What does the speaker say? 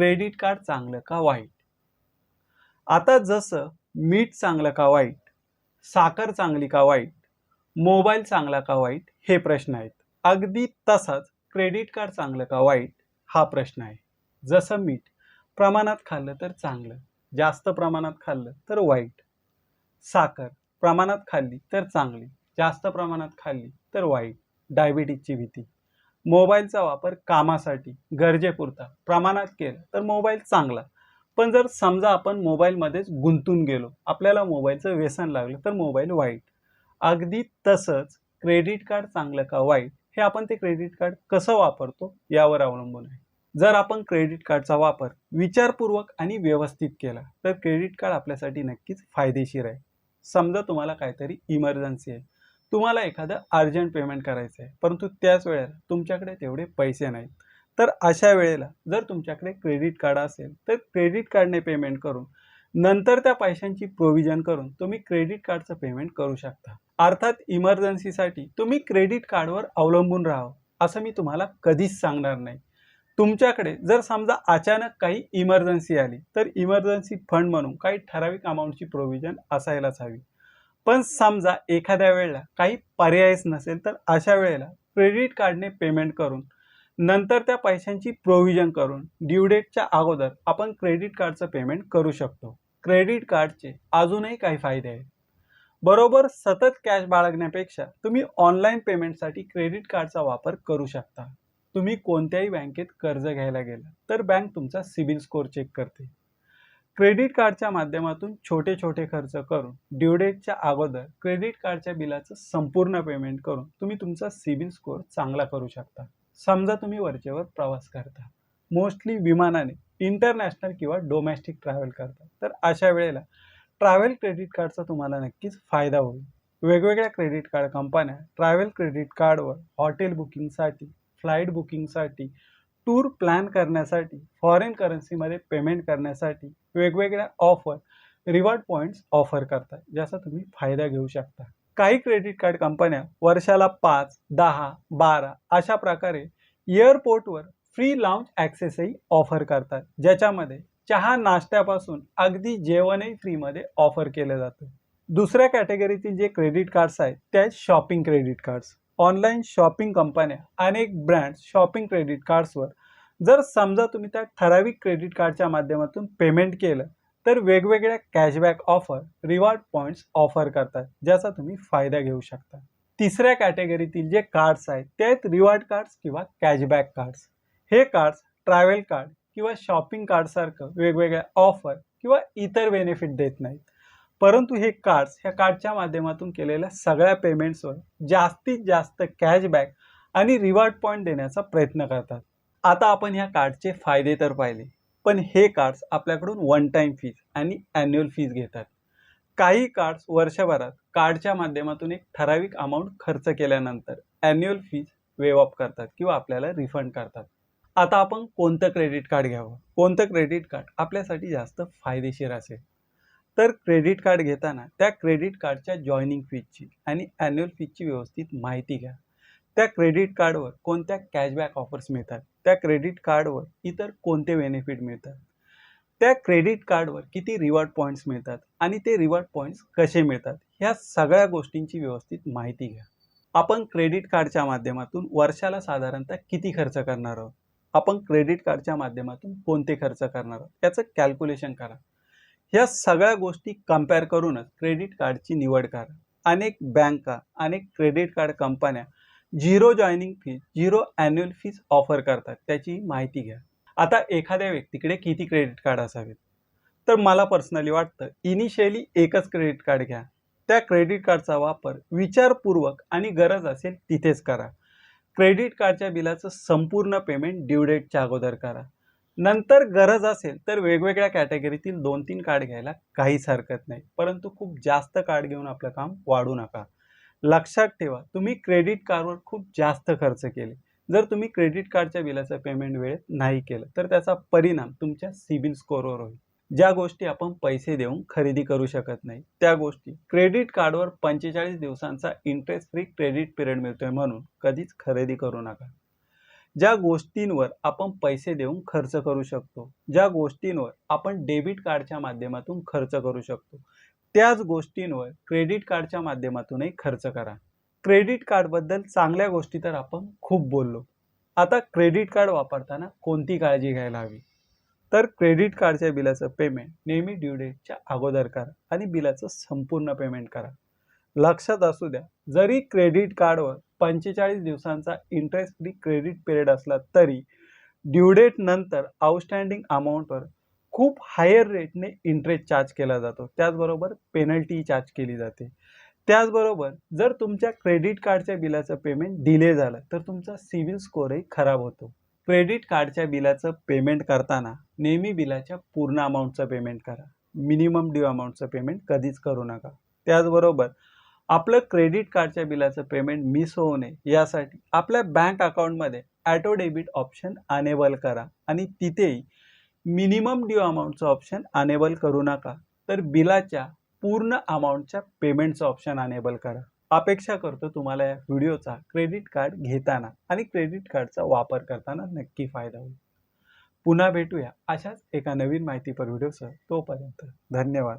Credit card चांगलं का वाईट? आता जसं मीठ चांगलं का वाईट? साखर चांगली का वाईट? मोबाईल चांगला का वाईट? हे प्रश्न आहेत. अगदी तसाच क्रेडिट कार्ड चांगलं का वाईट? हा प्रश्न आहे. जसं मीठ प्रमाणात खाल्लं तर चांगलं जास्त प्रमाणात खाल्लं तर वाईट. साखर प्रमाणात खाल्ली तर चांगली जास्त प्रमाणात खाल्ली तर वाईट. डायबिटीजची भीती. मोबाईलचा वापर कामासाठी गरजेपुरता प्रमाणात केला तर मोबाईल चांगला. पण जर समजा आपण मोबाईलमध्येच गुंतून गेलो आपल्याला मोबाईलचं व्यसन लागलं तर मोबाईल वाईट. अगदी तसंच क्रेडिट कार्ड चांगलं का वाईट हे आपण ते क्रेडिट कार्ड कसं वापरतो यावर अवलंबून आहे. जर आपण क्रेडिट कार्डचा वापर विचारपूर्वक आणि व्यवस्थित केला तर क्रेडिट कार्ड आपल्यासाठी नक्कीच फायदेशीर आहे. समजा तुम्हाला काहीतरी इमर्जन्सी आहे तुम्हाला एखादं अर्जंट पेमेंट करायचं आहे परंतु त्याच वेळेला तुमच्याकडे तेवढे पैसे नाहीत. तर अशा वेळेला जर तुमच्याकडे क्रेडिट कार्ड असेल तर क्रेडिट कार्डने पेमेंट करून नंतर त्या पैशांची प्रोव्हिजन करून तुम्ही क्रेडिट कार्डचं पेमेंट करू शकता. अर्थात इमर्जन्सीसाठी तुम्ही क्रेडिट कार्डवर अवलंबून राहावं असं मी तुम्हाला कधीच सांगणार नाही. तुमच्याकडे जर समजा अचानक काही इमर्जन्सी आली तर इमर्जन्सी फंड म्हणून काही ठराविक अमाऊंटची प्रोव्हिजन असायलाच हवी. पण समजा एखाद्या वेळेला काही पर्यायच नसेल तर अशा वेळेला क्रेडिट कार्डने पेमेंट करून नंतर त्या पैशांची प्रोव्हिजन करून ड्यू डेटच्या अगोदर आपण क्रेडिट कार्डचं पेमेंट करू शकतो. क्रेडिट कार्डचे अजूनही काही फायदे आहेत. बरोबर सतत कॅश बाळगण्यापेक्षा तुम्ही ऑनलाईन पेमेंटसाठी क्रेडिट कार्डचा वापर करू शकता. तुम्ही कोणत्याही बँकेत कर्ज घ्यायला गेला तर बँक तुमचा सिबिल स्कोअर चेक करते. क्रेडिट कार्डच्या माध्यमातून छोटे छोटे खर्च करून ड्यू डेटच्या अगोदर क्रेडिट कार्डच्या बिलाचं संपूर्ण पेमेंट करून तुम्ही तुमचा सिबिल स्कोअर चांगला करू शकता. समजा तुम्ही वरचेवर प्रवास करता. मोस्टली विमानाने इंटरनॅशनल किंवा डोमेस्टिक ट्रॅव्हल करता. तर अशा वेळेला ट्रॅव्हल क्रेडिट कार्डचा तुम्हाला नक्कीच फायदा होईल. वेगवेगळ्या क्रेडिट कार्ड कंपन्या ट्रॅव्हल क्रेडिट कार्डवर हॉटेल बुकिंगसाठी फ्लाईट बुकिंगसाठी टूर प्लॅन करण्यासाठी फॉरेन करन्सीमध्ये पेमेंट करण्यासाठी वेगवेगळ्या ऑफर रिवॉर्ड पॉईंट्स ऑफर करतात ज्याचा तुम्ही फायदा घेऊ शकता. काही क्रेडिट कार्ड कंपन्या वर्षाला पाच दहा बारा अशा प्रकारे एअरपोर्टवर फ्री लॉन्च ॲक्सेसही ऑफर करतात. ज्याच्यामध्ये चहा नाश्त्यापासून अगदी जेवणही फ्रीमध्ये ऑफर केलं जातं. दुसऱ्या कॅटेगरीतील जे क्रेडिट कार्ड्स आहेत ते आहेत shopping credit cards online shopping कंपन्या अनेक ब्रँड्स शॉपिंग क्रेडिट कार्ड्सवर जर समजा तुम्ही त्या ठराविक क्रेडिट कार्डच्या माध्यमातून पेमेंट केलं तर वेगवेगळ्या cashback offer reward points offer करतात ज्याचा तुम्ही फायदा घेऊ शकता. तिसऱ्या कॅटेगरीतील जे कार्ड्स आहेत ते आहेत रिवॉर्ड कार्ड्स किंवा कॅशबॅक कार्ड्स हे कार्ड्स ट्रॅव्हल कार्ड किंवा शॉपिंग कार्डसारखं वेगवेगळ्या ऑफर किंवा इतर बेनिफिट देत नाहीत. परंतु हे कार्ड्स ह्या कार्डच्या माध्यमातून केलेल्या सगळ्या पेमेंट्सवर जास्तीत जास्त कॅशबॅक आणि रिवॉर्ड पॉईंट देण्याचा प्रयत्न करतात. आता आपण ह्या कार्डचे फायदे तर पाहिले पण हे कार्ड्स आपल्याकडून वन टाईम फीज आणि ॲन्युअल फीज घेतात. काही कार्ड्स वर्षभरात कार्डच्या माध्यमातून एक ठराविक अमाऊंट खर्च केल्यानंतर ॲन्युअल फीज वेव ऑफ करतात किंवा आपल्याला रिफंड करतात. आता आपण कोणतं क्रेडिट कार्ड घ्यावं? कोणतं क्रेडिट कार्ड आपल्यासाठी जास्त फायदेशीर असेल? तर क्रेडिट कार्ड घेताना त्या क्रेडिट कार्डच्या जॉईनिंग फीजची आणि ॲन्युअल फीजची व्यवस्थित माहिती घ्या. त्या क्रेडिट कार्डवर कोणत्या कॅशबॅक ऑफर्स मिळतात? त्या क्रेडिट कार्डवर इतर कोणते बेनिफिट मिळतात? त्या क्रेडिट कार्डवर किती रिवॉर्ड पॉईंट्स मिळतात आणि ते रिवॉर्ड पॉईंट्स कसे मिळतात? ह्या सगळ्या गोष्टींची व्यवस्थित माहिती घ्या. आपण क्रेडिट कार्डच्या माध्यमातून वर्षाला साधारणतः किती खर्च करणार आहोत? आपण क्रेडिट कार्डच्या माध्यमातून कोणते खर्च करणार आहोत? याचं कॅल्क्युलेशन करा. ह्या सगळ्या गोष्टी कंपेअर करूनच क्रेडिट कार्डची निवड करा. अनेक बँका अनेक क्रेडिट कार्ड कंपन्या zero joining fees zero annual fees offer करतात. त्याची माहिती घ्या. आता एखाद्या व्यक्तीकडे किती क्रेडिट कार्ड असावेत? तर मला पर्सनली वाटतं इनिशियली एकच क्रेडिट कार्ड घ्या. त्या क्रेडिट कार्डचा वापर विचारपूर्वक आणि गरज असेल तिथेच करा. क्रेडिट कार्डच्या बिलाचं संपूर्ण पेमेंट ड्यू डेटच्या अगोदर करा. नंतर गरज असेल तर वेगवेगळ्या कॅटेगरीतील दोन तीन कार्ड घ्यायला काहीच हरकत नाही. परंतु खूप जास्त कार्ड घेऊन आपलं काम वाढू नका. लक्षात ठेवा तुम्ही क्रेडिट कार्डवर खूप जास्त खर्च केले. जर तुम्ही क्रेडिट कार्डच्या बिलाचं पेमेंट वेळेत नाही केलं तर त्याचा परिणाम तुमच्या सिबिल स्कोअरवर होईल. ज्या गोष्टी आपण पैसे देऊन खरेदी करू शकत नाही त्या गोष्टी. क्रेडिट कार्डवर पंचेचाळीस दिवसांचा इंटरेस्ट फ्री क्रेडिट पिरियड मिळतोय म्हणून कधीच खरेदी करू नका. ज्या गोष्टींवर आपण पैसे देऊन खर्च करू शकतो ज्या गोष्टींवर आपण डेबिट कार्डच्या माध्यमातून खर्च करू शकतो त्याच गोष्टींवर क्रेडिट कार्डच्या माध्यमातूनही खर्च करा. क्रेडिट कार्डबद्दल चांगल्या गोष्टी तर आपण खूप बोललो. आता क्रेडिट कार्ड वापरताना कोणती काळजी घ्यायला हवी? तर क्रेडिट कार्डच्या बिलाचं पेमेंट नेहमी ड्यू डेटच्या अगोदर करा आणि बिलाचं संपूर्ण पेमेंट करा. लक्षात असू द्या जरी क्रेडिट कार्डवर पंचेचाळीस दिवसांचा इंटरेस्ट फ्री क्रेडिट पिरियड असला तरी ड्यू डेट नंतर आउटस्टँडिंग अमाऊंटवर खूप हायर रेटने इंटरेस्ट चार्ज केला जातो. त्याचबरोबर पेनल्टी चार्ज केली जाते. त्याचबरोबर जर तुमच्या क्रेडिट कार्डच्या बिलाचं पेमेंट डिले झालं तर तुमचा सिबिल स्कोअरही खराब होतो. क्रेडिट कार्डच्या बिलाचं पेमेंट करताना नेहमी बिलाच्या पूर्ण अमाऊंटचं पेमेंट करा. मिनिमम ड्यू अमाऊंटचं पेमेंट कधीच करू नका. त्याचबरोबर आपलं क्रेडिट कार्डच्या बिलाचं पेमेंट मिस होऊ नये यासाठी आपल्या बँक अकाउंटमध्ये ॲटो डेबिट ऑप्शन अनेबल करा आणि तिथेही मिनिमम ड्यू अमाऊंटचं ऑप्शन अनेबल करू नका. तर बिलाच्या पूर्ण अमाऊंटच्या पेमेंटचं ऑप्शन अनेबल करा. अपेक्षा करतो तुम्हाला या व्हिडिओचा क्रेडिट कार्ड घेताना आणि क्रेडिट कार्डचा वापर करताना नक्की फायदा होईल. पुन्हा भेटूया अशाच एका नवीन माहितीपर व्हिडिओसह तोपर्यंत धन्यवाद.